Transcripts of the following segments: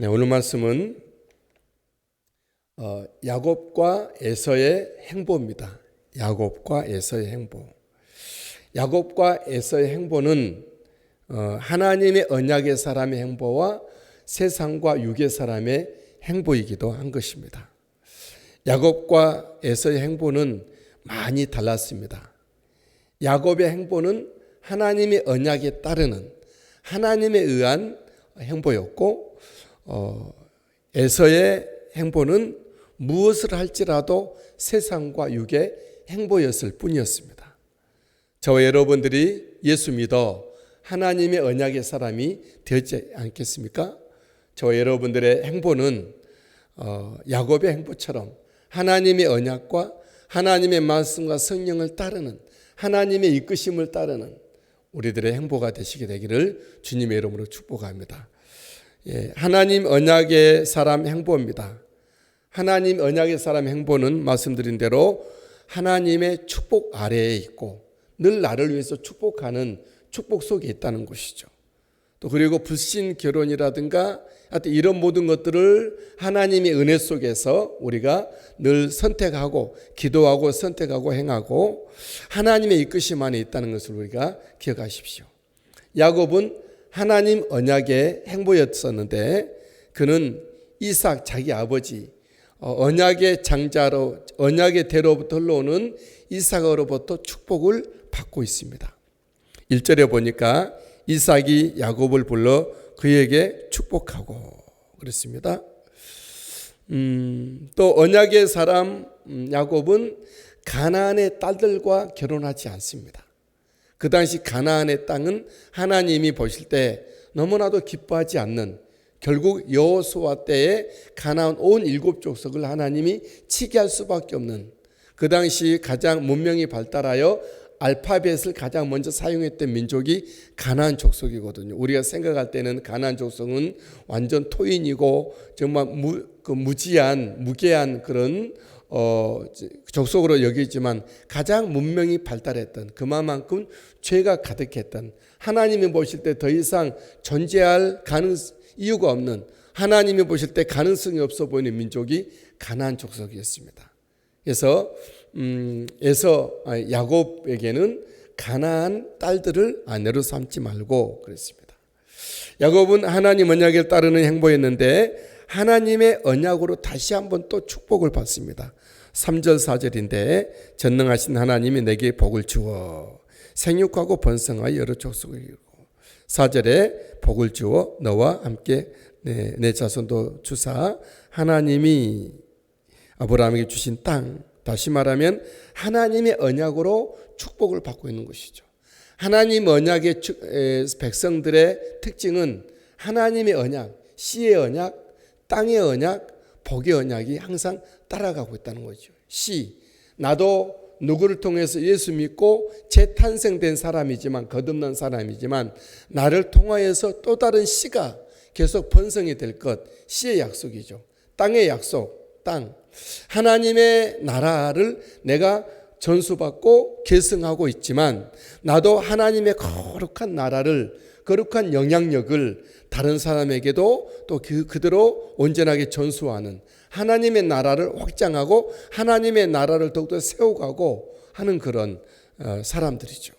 네, 오늘 말씀은 어, 야곱과 에서의 행보입니다. 야곱과 에서의 행보. 야곱과 에서의 행보는 어, 하나님의 언약의 사람의 행보와 세상과 육의 사람의 행보이기도 한 것입니다. 야곱과 에서의 행보는 많이 달랐습니다. 야곱의 행보는 하나님의 언약에 따르는 하나님에 의한 행보였고 어, 에서의 행보는 무엇을 할지라도 세상과 육의 행보였을 뿐이었습니다. 저와 여러분들이 예수 믿어 하나님의 언약의 사람이 되지 않겠습니까? 저와 여러분들의 행보는 어, 야곱의 행보처럼 하나님의 언약과 하나님의 말씀과 성령을 따르는 하나님의 이끄심을 따르는 우리들의 행보가 되시게 되기를 주님의 이름으로 축복합니다. 예, 하나님 언약의 사람 행보입니다. 하나님 언약의 사람 행보는 말씀드린 대로 하나님의 축복 아래에 있고 늘 나를 위해서 축복하는 축복 속에 있다는 것이죠. 또 그리고 불신 결혼이라든가 하여튼 이런 모든 것들을 하나님의 은혜 속에서 우리가 늘 선택하고 기도하고 선택하고 행하고 하나님의 이끄심 안에 있다는 것을 우리가 기억하십시오. 야곱은 하나님 언약의 행보였었는데 그는 이삭 자기 아버지 어, 언약의 장자로 언약의 대로부터 흘러오는 이삭으로부터 축복을 받고 있습니다. 1절에 보니까 이삭이 야곱을 불러 그에게 축복하고 그랬습니다. 음, 또 언약의 사람 음, 야곱은 가나안의 딸들과 결혼하지 않습니다. 그 당시 가나안의 땅은 하나님이 보실 때 너무나도 기뻐하지 않는 결국 여호수아 때에 가나안 온 일곱 족속을 하나님이 치게 할 수밖에 없는 그 당시 가장 문명이 발달하여 알파벳을 가장 먼저 사용했던 민족이 가나안 족속이거든요. 우리가 생각할 때는 가나안 족속은 완전 토인이고 정말 무, 그 무지한 무계한 그런 어, 족속으로 여기지만 가장 문명이 발달했던 그만큼 죄가 가득했던 하나님이 보실 때 더 이상 존재할 가능 이유가 없는 하나님이 보실 때 가능성이 없어 보이는 민족이 가나안 족속이었습니다. 그래서 음, 에서 야곱에게는 가나안 딸들을 아내로 삼지 말고 그랬습니다. 야곱은 하나님 언약에 따르는 행보였는데 하나님의 언약으로 다시 한번 또 축복을 받습니다. 3절 4절인데 전능하신 하나님이 내게 복을 주어 생육하고 번성하여 여러 족속을 이루고 4절에 복을 주어 너와 함께 내, 내 자손도 주사 하나님이 아브라함에게 주신 땅 다시 말하면 하나님의 언약으로 축복을 받고 있는 것이죠. 하나님 언약의 백성들의 특징은 하나님의 언약, 씨의 언약, 땅의 언약, 복의 언약이 항상 따라가고 있다는 거죠. 씨, 나도 누구를 통해서 예수 믿고 재탄생된 사람이지만 거듭난 사람이지만 나를 통하여서 또 다른 씨가 계속 번성이 될 것, 씨의 약속이죠. 땅의 약속, 땅. 하나님의 나라를 내가 전수받고 계승하고 있지만 나도 하나님의 거룩한 나라를 거룩한 영향력을 다른 사람에게도 또 그, 그대로 온전하게 전수하는 하나님의 나라를 확장하고 하나님의 나라를 더욱더 세워가고 하는 그런 어, 사람들이죠.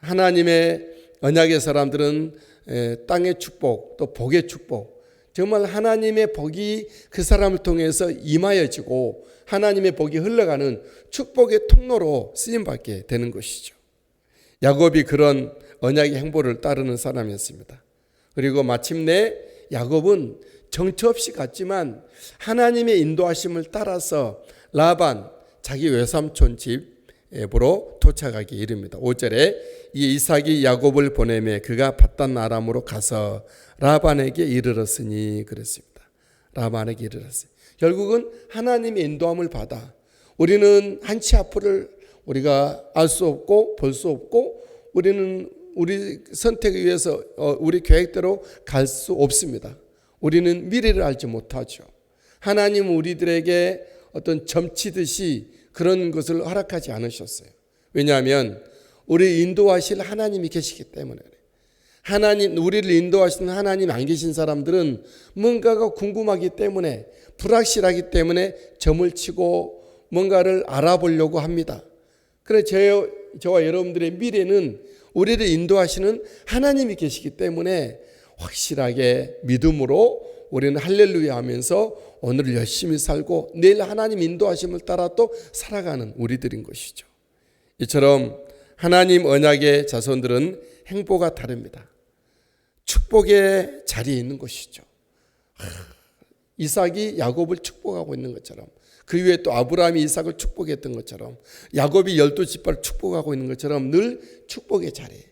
하나님의 언약의 사람들은 땅의 축복 또 복의 축복 정말 하나님의 복이 그 사람을 통해서 임하여지고 하나님의 복이 흘러가는 축복의 통로로 쓰임 받게 되는 것이죠. 야곱이 그런 언약의 행보를 따르는 사람이었습니다. 그리고 마침내 야곱은 정처 없이 갔지만 하나님의 인도하심을 따라서 라반 자기 외삼촌 집으로 도착하기 이릅니다. 5절에 이 이삭이 야곱을 보내매 그가 바단 아람으로 가서 라반에게 이르렀으니 그랬습니다. 라반에게 이르렀어요. 결국은 하나님의 인도함을 받아 우리는 한치 앞을 우리가 알 수 없고 볼 수 없고 우리는 우리 선택에 의해서 어, 우리 계획대로 갈 수 없습니다. 우리는 미래를 알지 못하죠. 하나님은 우리들에게 어떤 점치듯이 그런 것을 허락하지 않으셨어요. 왜냐하면 우리 인도하실 하나님이 계시기 때문에 하나님 우리를 인도하시는 하나님 안 계신 사람들은 뭔가가 궁금하기 때문에 불확실하기 때문에 점을 치고 뭔가를 알아보려고 합니다. 그래 저, 저와 여러분들의 미래는 우리를 인도하시는 하나님이 계시기 때문에 확실하게 믿음으로 우리는 할렐루야 하면서 오늘을 열심히 살고 내일 하나님 인도하심을 따라 또 살아가는 우리들인 것이죠. 이처럼 하나님 언약의 자손들은 행보가 다릅니다. 축복의 자리에 있는 것이죠. 이삭이 야곱을 축복하고 있는 것처럼 그 위에 또 아브라함이 이삭을 축복했던 것처럼 야곱이 열두 지파를 축복하고 있는 것처럼 늘 축복의 자리에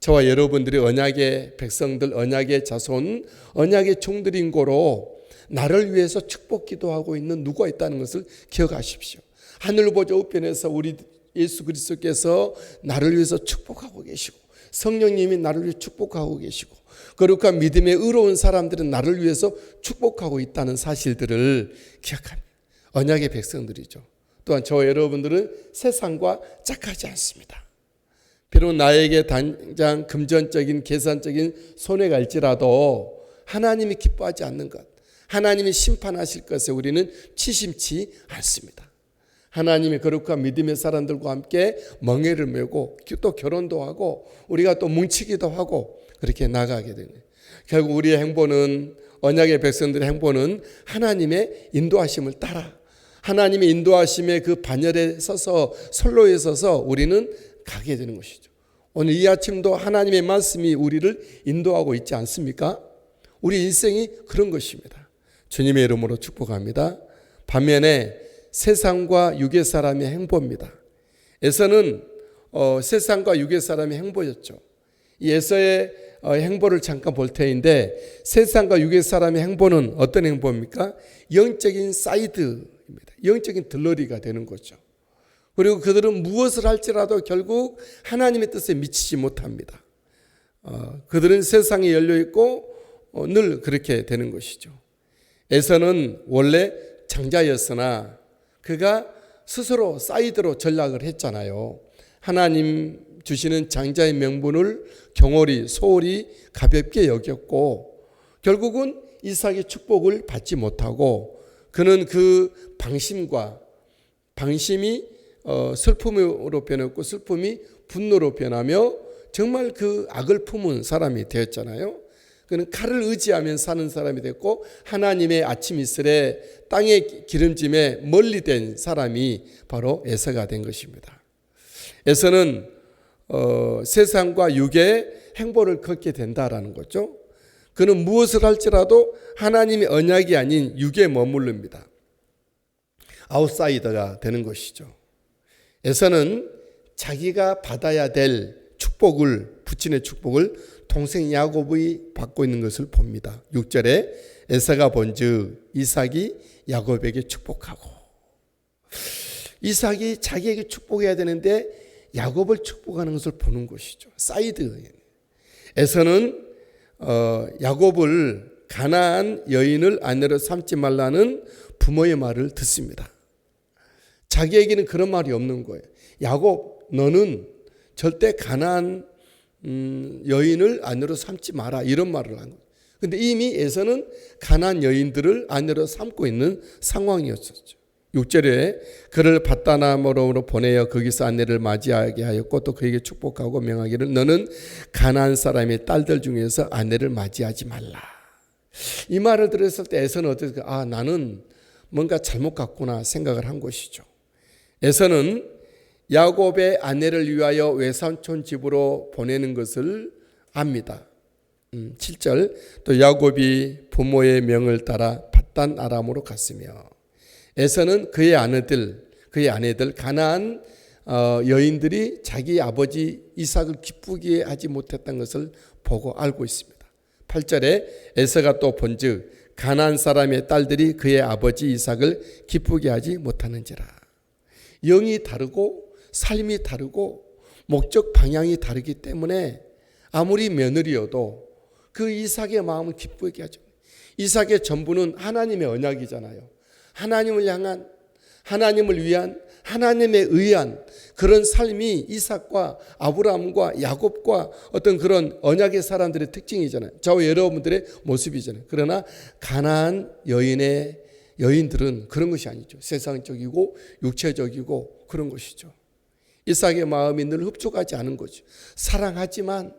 저와 여러분들이 언약의 백성들, 언약의 자손, 언약의 종들인 거로 나를 위해서 축복 기도하고 있는 누가 있다는 것을 기억하십시오. 하늘 보좌 우편에서 우리 예수 그리스도께서 나를 위해서 축복하고 계시고 성령님이 나를 위해 축복하고 계시고 거룩한 믿음의 의로운 사람들은 나를 위해서 축복하고 있다는 사실들을 기억합니다. 언약의 백성들이죠. 또한 저 여러분들은 세상과 짝하지 않습니다. 비록 나에게 당장 금전적인 계산적인 손해가 일지라도 하나님이 기뻐하지 않는 것, 하나님이 심판하실 것에 우리는 치심치 않습니다. 하나님의 거룩한 믿음의 사람들과 함께 멍해를 메고 또 결혼도 하고 우리가 또 뭉치기도 하고 그렇게 나가게 되는 결국 우리의 행보는 언약의 백성들의 행보는 하나님의 인도하심을 따라 하나님의 인도하심의 그 반열에 서서 선로에 서서 우리는 가게 되는 것이죠. 오늘 이 아침도 하나님의 말씀이 우리를 인도하고 있지 않습니까? 우리 인생이 그런 것입니다. 주님의 이름으로 축복합니다. 반면에 세상과 육의 사람의 행보입니다. 에서는 어, 세상과 육의 사람의 행보였죠. 이 에서의 어, 행보를 잠깐 볼 테인데 세상과 육의 사람의 행보는 어떤 행보입니까? 영적인 사이드입니다. 영적인 들러리가 되는 거죠. 그리고 그들은 무엇을 할지라도 결국 하나님의 뜻에 미치지 못합니다. 어, 그들은 세상에 열려 있고 어, 늘 그렇게 되는 것이죠. 에서는 원래 장자였으나 그가 스스로 사이드로 전락을 했잖아요. 하나님 주시는 장자의 명분을 경홀히 소홀히 가볍게 여겼고 결국은 이삭의 축복을 받지 못하고 그는 그 방심과 방심이 어, 슬픔으로 변했고 슬픔이 분노로 변하며 정말 그 악을 품은 사람이 되었잖아요. 그는 칼을 의지하면 사는 사람이 됐고 하나님의 아침 이슬에 땅의 기름짐에 멀리 된 사람이 바로 에서가 된 것입니다. 에서는 어, 세상과 육의 행보를 걷게 된다라는 거죠. 그는 무엇을 할지라도 하나님의 언약이 아닌 육에 머무릅니다. 아웃사이더가 되는 것이죠. 에서는 자기가 받아야 될 축복을 부친의 축복을 동생 야곱이 받고 있는 것을 봅니다. 6절에 에서가 본즉 이삭이 야곱에게 축복하고 이삭이 자기에게 축복해야 되는데 야곱을 축복하는 것을 보는 것이죠. 사이드. 에서는 어, 야곱을 가나안 여인을 아내로 삼지 말라는 부모의 말을 듣습니다. 자기에게는 그런 말이 없는 거예요. 야곱, 너는 절대 가난 음, 여인을 아내로 삼지 마라 이런 말을 한 거예요. 근데 이미 에서는 가난 여인들을 아내로 삼고 있는 상황이었었죠. 6절에 그를 바다나무로 보내어 거기서 아내를 맞이하게 하였고 또 그에게 축복하고 명하기를 너는 가난 사람의 딸들 중에서 아내를 맞이하지 말라. 이 말을 들었을 때 에서는 어떻게 아 나는 뭔가 잘못 갔구나 생각을 한 것이죠. 에서는 야곱의 아내를 위하여 외삼촌 집으로 보내는 것을 압니다. 7절 음, 또 야곱이 부모의 명을 따라 바단 아람으로 갔으며 에서는 그의 아내들 그의 아내들 가나안 어, 여인들이 자기 아버지 이삭을 기쁘게 하지 못했던 것을 보고 알고 있습니다. 8절에 에서가 또 본즉 가나안 사람의 딸들이 그의 아버지 이삭을 기쁘게 하지 못하는지라 영이 다르고 삶이 다르고 목적 방향이 다르기 때문에 아무리 며느리여도 그 이삭의 마음을 기쁘게 하죠. 이삭의 전부는 하나님의 언약이잖아요. 하나님을 향한 하나님을 위한 하나님에 의한 그런 삶이 이삭과 아브라함과 야곱과 어떤 그런 언약의 사람들의 특징이잖아요. 저와 여러분들의 모습이잖아요. 그러나 가나안 여인의 여인들은 그런 것이 아니죠. 세상적이고 육체적이고 그런 것이죠. 이삭의 마음이 늘 흡족하지 않은 거죠. 사랑하지만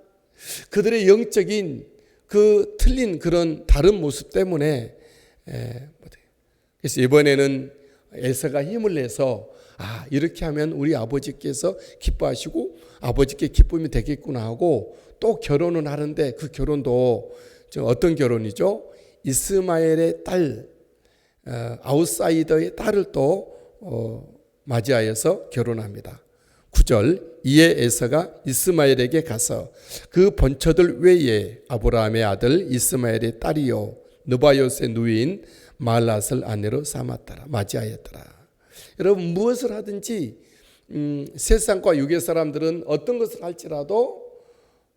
그들의 영적인 그 틀린 그런 다른 모습 때문에 에, 그래서 이번에는 에서가 힘을 내서 아 이렇게 하면 우리 아버지께서 기뻐하시고 아버지께 기쁨이 되겠구나 하고 또 결혼을 하는데 그 결혼도 저 어떤 결혼이죠? 이스마엘의 딸 어, 아웃사이더의 딸을 또 어, 맞이하여서 결혼합니다. 9절 이에 에서가 이스마엘에게 가서 그 번처들 외에 아브라함의 아들 이스마엘의 딸이요 느바요스의 누이인 말랏을 아내로 삼았더라 맞이하였더라. 여러분 무엇을 하든지 음, 세상과 육의 사람들은 어떤 것을 할지라도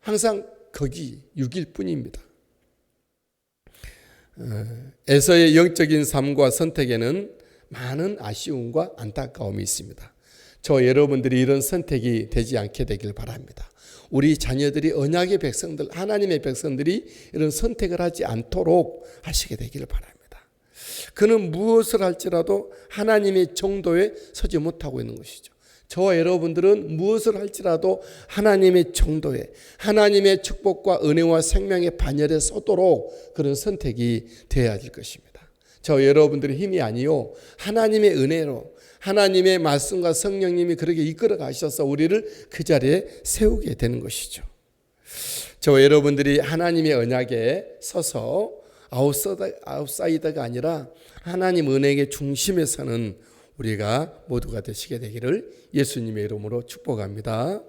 항상 거기 육일 뿐입니다. 어, 에서의 영적인 삶과 선택에는 많은 아쉬움과 안타까움이 있습니다. 저 여러분들이 이런 선택이 되지 않게 되길 바랍니다. 우리 자녀들이 언약의 백성들, 하나님의 백성들이 이런 선택을 하지 않도록 하시게 되기를 바랍니다. 그는 무엇을 할지라도 하나님의 정도에 서지 못하고 있는 것이죠. 저와 여러분들은 무엇을 할지라도 하나님의 정도에 하나님의 축복과 은혜와 생명의 반열에 서도록 그런 선택이 되어야 될 것입니다. 저 여러분들의 힘이 아니요 하나님의 은혜로 하나님의 말씀과 성령님이 그렇게 이끌어 가셔서 우리를 그 자리에 세우게 되는 것이죠. 저 여러분들이 하나님의 언약에 서서 아웃사이더가 아니라 하나님 은혜의 중심에 서는 우리가 모두가 되시게 되기를 예수님의 이름으로 축복합니다.